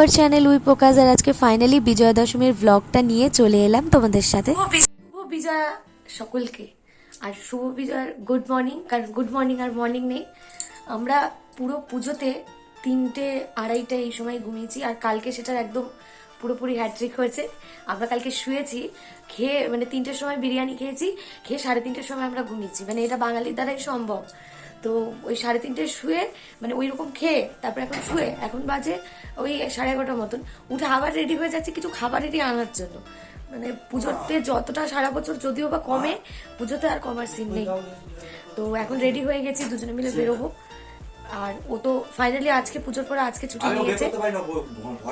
Our channel we are আজকে finally Bijoya দশমীর ব্লগটা নিয়ে চলে এলাম তোমাদের সাথে। শুভ বিজয়া সকলকে, আর শুভ বিজয়ার গুড মর্নিং কারণ গুড মর্নিং আর মর্নিং নেই। আমরা পুরো পুজোতে তিনটে আড়াইটা এই সময় ঘুমিয়েছি, আর কালকে সেটার একদম পুরোপুরি হ্যাট্রিক হয়েছে। আমরা কালকে শুয়েছি, খেয়ে মানে তিনটের সময় বিরিয়ানি খেয়েছি, খেয়ে সাড়ে তিনটের সময় আমরা ঘুমিয়েছি। মানে এটা বাঙালির দ্বারাই সম্ভব। তো ওই সাড়ে তিনটে শুয়ে মানে ওই রকম খেয়ে তারপরে এখন শুয়ে, এখন বাজে ওই সাড়ে এগারোটার মতন। উঠে আবার রেডি হয়ে যাচ্ছে কিছু খাবারেরই আনার জন্য। মানে পুজোতে যতটা সারা বছর যদিও বা কমে, পুজোতে আর কমার সিন নেই। তো এখন রেডি হয়ে গেছি, দুজনে মিলে বেরোবো। আর ও তো ফাইনালি আজকে পুজোর পরে আজকে ছুটি নিয়েছে।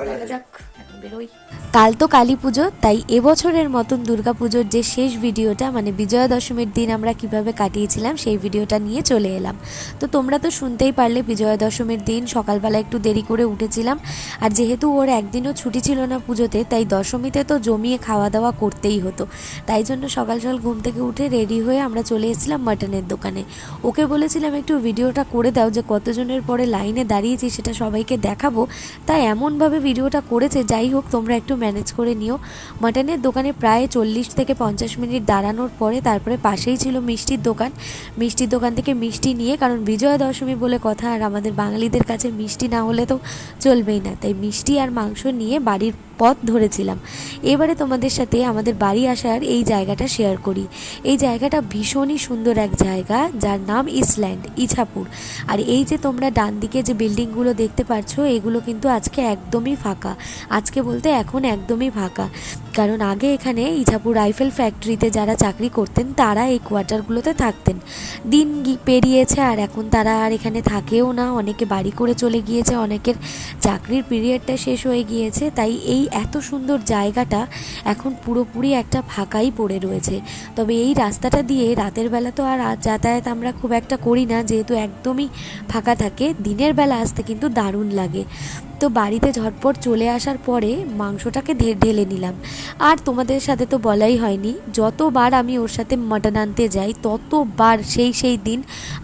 দেখা যাক এখন বেরোই। কাল তো কালী পুজো তাই এবছরের মতন দুর্গা পুজোর যে শেষ ভিডিওটা মানে বিজয়া দশমীর দিন আমরা কীভাবে কাটিয়েছিলাম সেই ভিডিওটা নিয়ে চলে এলাম। তো তোমরা তো শুনতেই পারলে বিজয়া দশমীর দিন সকালবেলা একটু দেরি করে উঠেছিলাম। আর যেহেতু ওর একদিনও ছুটি ছিল না পুজোতে তাই দশমীতে তো জমিয়ে খাওয়া দাওয়া করতেই হতো। তাই জন্য সকাল সকাল ঘুম থেকে উঠে রেডি হয়ে আমরা চলে এসেছিলাম মাটনের দোকানে। ওকে বলেছিলাম একটু ভিডিওটা করে দাও যে কতজনের পরে লাইনে দাঁড়িয়েছি সেটা সবাইকে দেখাবো। তাই এমনভাবে ভিডিওটা করেছে, যাই হোক তোমরা একটু ম্যানেজ করে নিও। মাটনের দোকানে প্রায় চল্লিশ থেকে পঞ্চাশ মিনিট দাঁড়ানোর পরে তারপরে পাশেই ছিল মিষ্টির দোকান। মিষ্টির দোকান থেকে মিষ্টি নিয়ে, কারণ বিজয়া দশমী বলে কথা আর আমাদের বাঙালিদের কাছে মিষ্টি না হলে তো চলবেই না। তাই মিষ্টি আর মাংস নিয়ে বাড়ির পথ ধরেছিলাম। এবারে তোমাদের সাথে আমাদের বাড়ি আসার এই জায়গাটা শেয়ার করি। এই জায়গাটা ভীষণই সুন্দর এক জায়গা, যার নাম ইসল্যান্ড ইছাপুর। আর এই যে তোমরা ডান দিকে যে বিল্ডিংগুলো দেখতে পাচ্ছ এগুলো কিন্তু আজকে একদমই ফাঁকা। আজকে বলতে এখন একদমই ফাঁকা। কারণ আগে এখানে ইছাপুর রাইফেল ফ্যাক্টরিতে যারা চাকরি করতেন, তারা এই কোয়ার্টারগুলোতে থাকতেন। দিন পেরিয়েছে আর এখন তারা আর এখানে থাকেও না। অনেকে বাড়ি করে চলে গিয়েছে, অনেকের চাকরির পিরিয়ডটা শেষ হয়ে গিয়েছে। তাই এই এত সুন্দর জায়গাটা এখন পুরোপুরি একটা ফাঁকাই পড়ে রয়েছে। তবে এই রাস্তাটা দিয়ে রাতের বেলা তো আর যাতায়াত আমরা খুব একটা করি না, যেহেতু একদমই ফাঁকা থাকে। দিনের বেলা আসতে কিন্তু দারুণ লাগে। তো বাড়িতে ঝটপট চলে আসার পরে মাংসটাকে ঢেলে নিলাম। আর তোমাদের সাথে তো বলাই হয়নি, যতবার আমি ওর সাথে মাটন আনতে যাই, ততবার সেই সেই দিন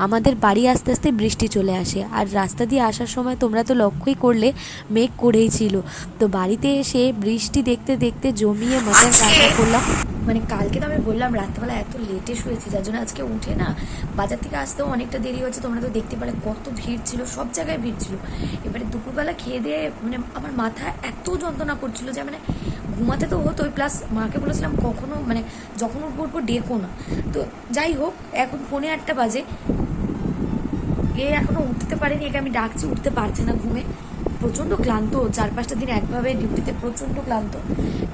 আমাদের বাড়ি আস্তে আস্তে বৃষ্টি চলে আসে। আর রাস্তা দিয়ে আসার সময় তোমরা তো লক্ষ্যই করলে, মেঘ করেই ছিল। তো বাড়িতে এসে বৃষ্টি দেখতে দেখতে জমিয়ে মাটন রান্না করলাম। মানে কালকে তো আমি বললাম রাত্রেবেলা এত লেটে শুয়েছি যার জন্য আজকে উঠে না। বাজার থেকে আসতেও অনেকটা দেরি হচ্ছে তোমরা তো দেখতে পারে কত ভিড় ছিল সব জায়গায় ভিড় ছিল। এবারে দুপুরবেলা খেয়ে দিয়ে মানে আমার মাথা এত যন্ত্রণা করছিল যে মানে ঘুমাতে তো হতোই প্লাস মাকে বলেছিলাম কখনো মানে যখন উঠবো উঠবো ডেকো না। তো যাই হোক এখন পৌনে আটটা বাজে। এ এখনও উঠতে পারেনি একে আমি ডাকছি উঠতে পারছে না ঘুমে। প্রচণ্ড ক্লান্ত চার পাঁচটা দিন একভাবে ডিউটিতে প্রচণ্ড ক্লান্ত।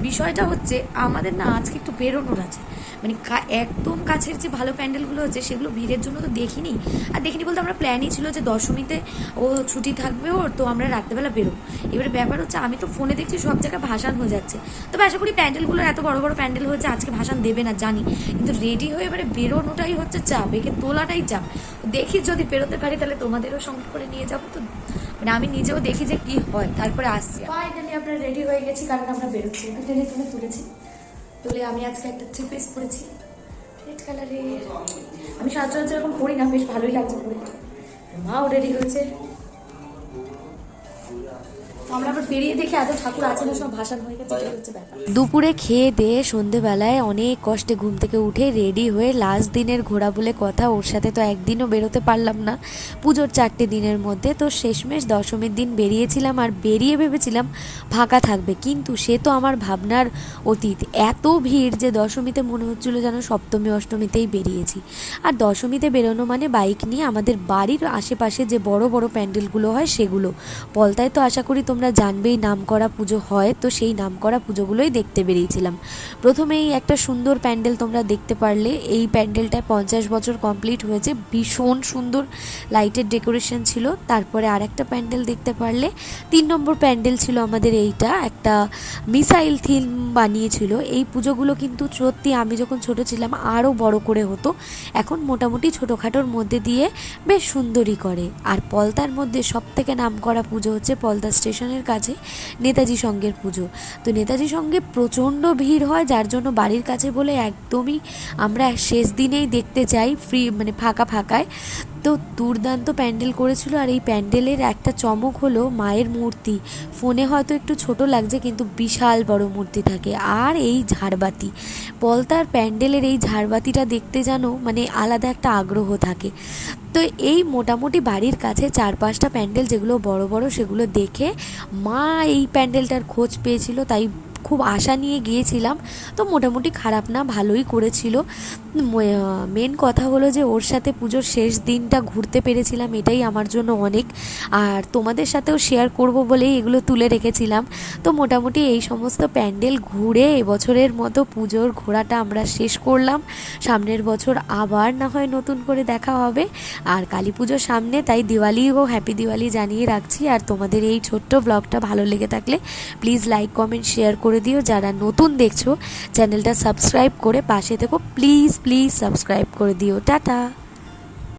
বিষয়টা হচ্ছে, আমাদের না আজকে একটু বেরোনোর আছে। মানে একদম কাছের যে ভালো প্যান্ডেলগুলো আছে, সেগুলো ভিড়ের জন্য তো দেখিনি। আর দেখিনি বলতে আমরা প্ল্যানই ছিল যে দশমীতে ও ছুটি থাকবে ওর, তো আমরা রাত্রেবেলা বেরোবো। এবারে ব্যাপার হচ্ছে, আমি তো ফোনে দেখছি সব জায়গায় ভাসান হয়ে যাচ্ছে। তবে আশা করি প্যান্ডেলগুলোর এত বড় বড় প্যান্ডেল হয়েছে, আজকে ভাসান দেবে না, জানি। কিন্তু রেডি হয়ে এবারে বেরোনোটাই হচ্ছে চাপ, একে তোলাটাই চাপ। দেখি যদি বেরোতে পারি, তাহলে তোমাদেরও সঙ্গে করে নিয়ে যাব তো। মানে আমি নিজেও দেখি যে কি হয়, তারপরে আসছি ফাইনালি আমরা রেডি হয়ে গেছি, কারণ আমরা বেরোচ্ছি। টেনে তুলে তুলেছি। তুলে আমি আজকে একটা থ্রি পিস পরেছি। রেড কালারের আমি সচরাচর এরকম পরি না, বেশ ভালোই লাগছে পরে মাও রেডি হয়েছে। দুপুরে খেয়ে দিয়ে সন্ধেবেলায় অনেক কষ্টে ঘুম থেকে উঠে রেডি হয়ে লাস্ট দিনের ঘোরা বলে কথা, ওর সাথে তো একদিনও বেরোতে পারলাম না। পুজোর চারটে দিনের মধ্যে তো শেষমেশ দশমীর দিন বেরিয়েছিলাম আর বেরিয়ে ভেবেছিলাম ফাঁকা থাকবে, কিন্তু সে তো আমার ভাবনার অতীত। এত ভিড় যে দশমীতে মনে হচ্ছিল যেন সপ্তমী, অষ্টমীতেই বেরিয়েছি। আর দশমীতে বেরোনো মানে বাইক নিয়ে আমাদের বাড়ির আশেপাশে যে বড় বড় প্যান্ডেলগুলো হয় সেগুলো, পলতায় তো আশা করি তোমরা জানবেই নামকরা পুজো হয়, তো সেই নামকরা পুজোগুলোই দেখতে বেরিয়েছিলাম। প্রথমেই একটা সুন্দর প্যান্ডেল তোমরা দেখতে পারলে, এই প্যান্ডেলটায় পঞ্চাশ বছর কমপ্লিট হয়েছে, ভীষণ সুন্দর লাইটের ডেকোরেশন ছিল, তারপরে আর একটা প্যান্ডেল দেখতে পারলে, তিন নম্বর প্যান্ডেল ছিল আমাদের এইটা, একটা মিসাইল থিম বানিয়েছিল, এই পুজোগুলো কিন্তু সত্যি আমি যখন ছোট ছিলাম আরও বড় করে হতো, এখন মোটামুটি ছোটোখাটোর মধ্যে দিয়ে বেশ সুন্দরই করে। আর পলতার মধ্যে সব থেকে নাম করা পুজো হচ্ছে পলতা স্টেশনের কাছে নেতাজি সঙ্গের পুজো। তো নেতাজি সঙ্গে প্রচণ্ড ভিড় হয়, যার জন্য বাড়ির কাছে বলে একদমই আমরা শেষ দিনেই দেখতে চাই ফ্রি মানে ফাঁকা ফাঁকায়। তো দুর্দান্ত প্যান্ডেল করেছিল আর এই প্যান্ডেলের একটা চমক হলো মায়ের মূর্তি। ফোনে হয়তো একটু ছোট লাগছে কিন্তু বিশাল বড় মূর্তি থাকে। আর এই ঝাড়বাতি, পলতার প্যান্ডেলের এই ঝাড়বাতিটা দেখতে যেন মানে আলাদা একটা আগ্রহ থাকে। তো এই মোটামুটি বাড়ির কাছে চার পাঁচটা প্যান্ডেল যেগুলো বড় বড় সেগুলো দেখে মা এই প্যান্ডেলটার খোঁজ পেয়েছিল, তাই খুব আশা নিয়ে গিয়েছিলাম। তো মোটামুটি খারাপ না, ভালোই করেছিল। মেন কথা হলো যে ওর সাথে পুজোর শেষ দিনটা ঘুরতে পেরেছিলাম, এটাই আমার জন্য অনেক। আর তোমাদের সাথেও শেয়ার করব বলেই এগুলো তুলে রেখেছিলাম। তো মোটামুটি এই সমস্ত প্যান্ডেল ঘুরে এবছরের মতো পুজোর ঘোরাটা আমরা শেষ করলাম। সামনের বছর আবার না হয় নতুন করে দেখা হবে। আর কালী পুজোর সামনে, তাই দিওয়ালি ও হ্যাপি দিওয়ালি জানিয়ে রাখছি। আর তোমাদের এই ছোট্ট ব্লগটা ভালো লেগে থাকলে প্লিজ লাইক কমেন্ট শেয়ার করে দিও। যারা নতুন দেখছ, চ্যানেলটা সাবস্ক্রাইব করে পাশে থেকো। প্লিজ প্লিজ সাবস্ক্রাইব করে দিও। টাটা!